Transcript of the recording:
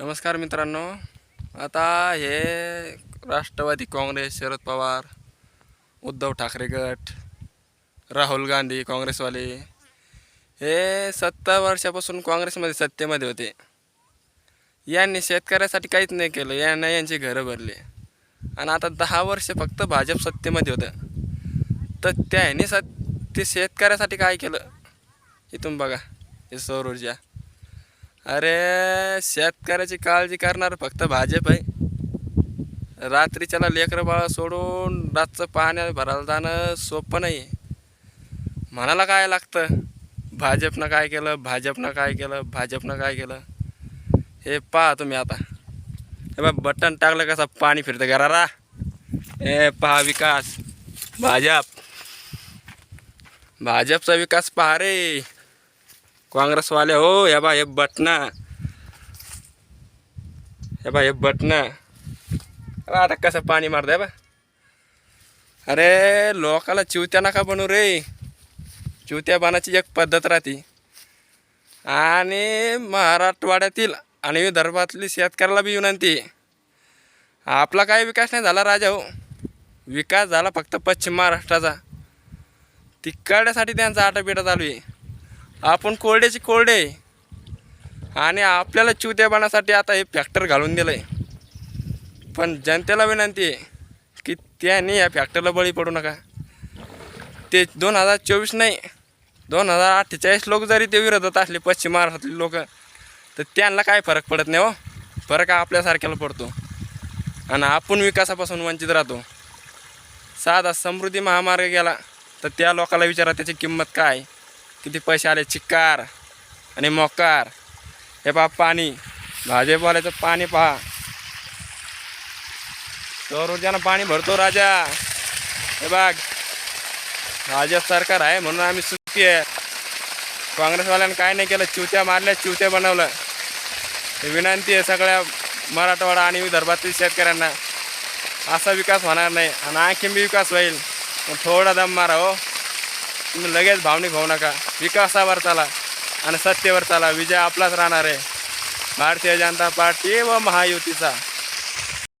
नमस्कार मित्रांनो. आता हे राष्ट्रवादी काँग्रेस शरद पवार उद्धव ठाकरे गट राहुल गांधी काँग्रेसवाले हे सत्तर वर्षापासून काँग्रेसमध्ये सत्तेमध्ये होते. यांनी शेतकऱ्यासाठी काहीच नाही केलं यांना यांची घरं भरली. आणि आता दहा वर्ष फक्त भाजप सत्तेमध्ये होतं. तर त्यांनी सत ते शेतकऱ्यासाठी काय केलं? इथून बघा हे सौर ऊर्जा. अरे शेतकऱ्याची काळजी करणार फक्त भाजप आहे. रात्रीच्याला लेकरं बाळा सोडून रातचं पाहण्या भरायला जाणं सोपं नाही म्हणाला काय लागतं? भाजपनं काय केलं? भाजपनं काय केलं? भाजपनं काय केलं? हे पहा तुम्ही आता. हे बा बटन टाकलं कसं पाणी फिरतं. घरारा हे पहा विकास. भाजप. भाजपचा विकास पहा रे. काँग्रेसवाले हो या बा हे बटना हे बा हे बटना आता कसं पाणी मारतंय बा. अरे लोकाला चिवत्या नका बनू रे. चिवत्या बनाची एक पद्धत राहते. आणि महाराष्ट्रवाड्यातील आणि विदर्भातली शेतकऱ्याला बी विनंती. आपला काही विकास नाही झाला राजा हो. विकास झाला फक्त पश्चिम महाराष्ट्राचा. तिकडण्यासाठी त्यांचा आटापिटा चालू आहे. आपण कोरडेचे कोरडे आणि आपल्याला चिवत्यापणासाठी आता हे फॅक्टर घालून दिलं आहे पण जनतेला विनंती आहे की त्यांनी या फॅक्टरला बळी पडू नका. ते दोन हजार चोवीस नाही दोन हजार अठ्ठेचाळीस लोक जरी ते विरोधात असले पश्चिम महाराष्ट्रातले लोक तर त्यांना काय फरक पडत नाही हो. फरक हा आपल्यासारख्याला पडतो. आणि आपण विकासापासून वंचित राहतो. साधा समृद्धी महामार्ग गेला तर त्या लोकाला विचारा त्याची किंमत काय किती पैसे आले? चिक्कार आणि मोकार हे पहा पाणी. भाजपवाल्याचं पाणी पहा. सौर ऊर्जानं पाणी भरतो राजा. हे बघ. भाजप सरकार आहे म्हणून आम्ही सुखी आहे. काँग्रेसवाल्यानं काय नाही केलं चिवत्या मारल्या चिवत्या बनवलं. हे विनंती आहे सगळ्या मराठवाडा आणि विदर्भातील शेतकऱ्यांना. असा विकास होणार नाही आणि आणखीन बी विकास होईल. थोडा दम मारा हो. तुम्ही लगेच भावनिक होऊ नका. विकासावर चाला आणि सत्तेवर चाला. विजय आपलाच राहणार आहे. भारतीय जनता पार्टी व महायुतीचा.